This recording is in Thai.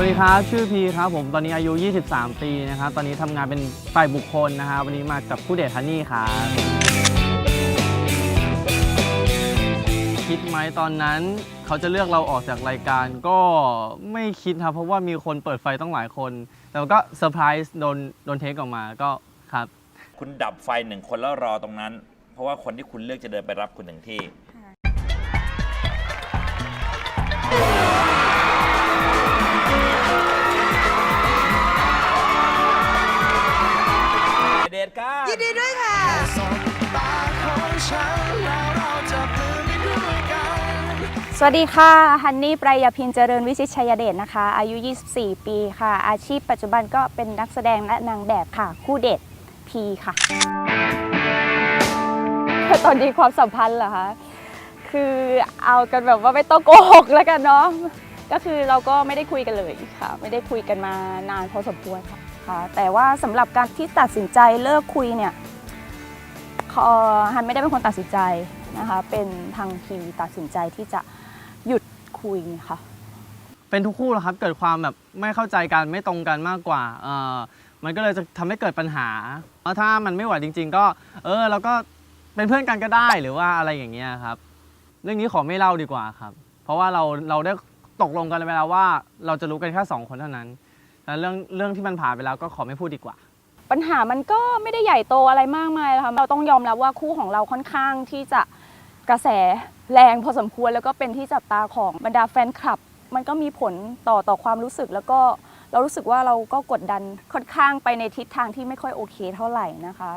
วัสดีครับ ชื่อพีครับผมตอนนี้อายุ 23 ปีนะครับตอนนี้ทำงานเป็นฝ่ายบุคคลนะครับวันนี้มากับผู้เดทฮันนี่ครับคิดไหมตอนนั้นเขาจะเลือกเราออกจากรายการก็ไม่คิดครับ เพราะว่ามีคนเปิดไฟต้องหลายคน แต่ก็เซอร์ไพรส์โดนโดนเทคออกมาก็ครับ คุณดับไฟหนึ่งคนแล้วรอตรงนั้น เพราะว่าคนที่คุณเลือกจะเดินไปรับคุณถึงที่ ก้ายินดีด้วยค่ะ สวัสดีค่ะฮันนี่ปรายพินเจริญวิชิตชัยเดชนะคะ อายุ 24 ปีค่ะ อาชีพปัจจุบันก็เป็นนักแสดงและนางแบบค่ะ คู่เดทพีค่ะ ตอนนี้ความสัมพันธ์เหรอคะ คือเอากันแบบว่าไม่ต้องโกหกแล้วกันเนาะ ก็คือเราก็ไม่ได้คุยกันเลยค่ะ ไม่ได้คุยกันมานานพอสมควรค่ะ ค่ะ แต่ว่าสำหรับการที่ตัดสินใจเลิกคุยเนี่ยฮันไม่ได้เป็นคนตัดสินใจนะคะ เป็นทางพีตัดสินใจที่จะหยุดคุยค่ะ เป็นทุกคู่หละครับ เกิดความแบบไม่เข้าใจกันไม่ตรงกันมากกว่าเออมันก็เลยจะทำให้เกิดปัญหาถ้ามันไม่ไหวจริง ๆ ก็ เออเราก็เป็นเพื่อนกันก็ได้หรือว่าอะไรอย่างเงี้ยครับ เรื่องนี้ขอไม่เล่าดีกว่าครับ เพราะว่าเราเราได้ตกลงกันไปแล้วว่า เราจะรู้กันแค่สองคนเท่านั้น เรื่องเรื่องที่มันผ่านไปแล้วก็ขอไม่พูดดีกว่า ปัญหามันก็ไม่ได้ใหญ่โตอะไรมากมายนะคะเราต้องยอมรับว่าคู่ของเราค่อนข้างที่จะกระแสแรงพอสมควรแล้วก็เป็นที่จับตาของบรรดาแฟนคลับ มันก็มีผลต่อต่อความรู้สึกแล้วก็เรารู้สึกว่าเราก็กดดันค่อนข้างไปในทิศทางที่ไม่ค่อยโอเคเท่าไหร่นะคะ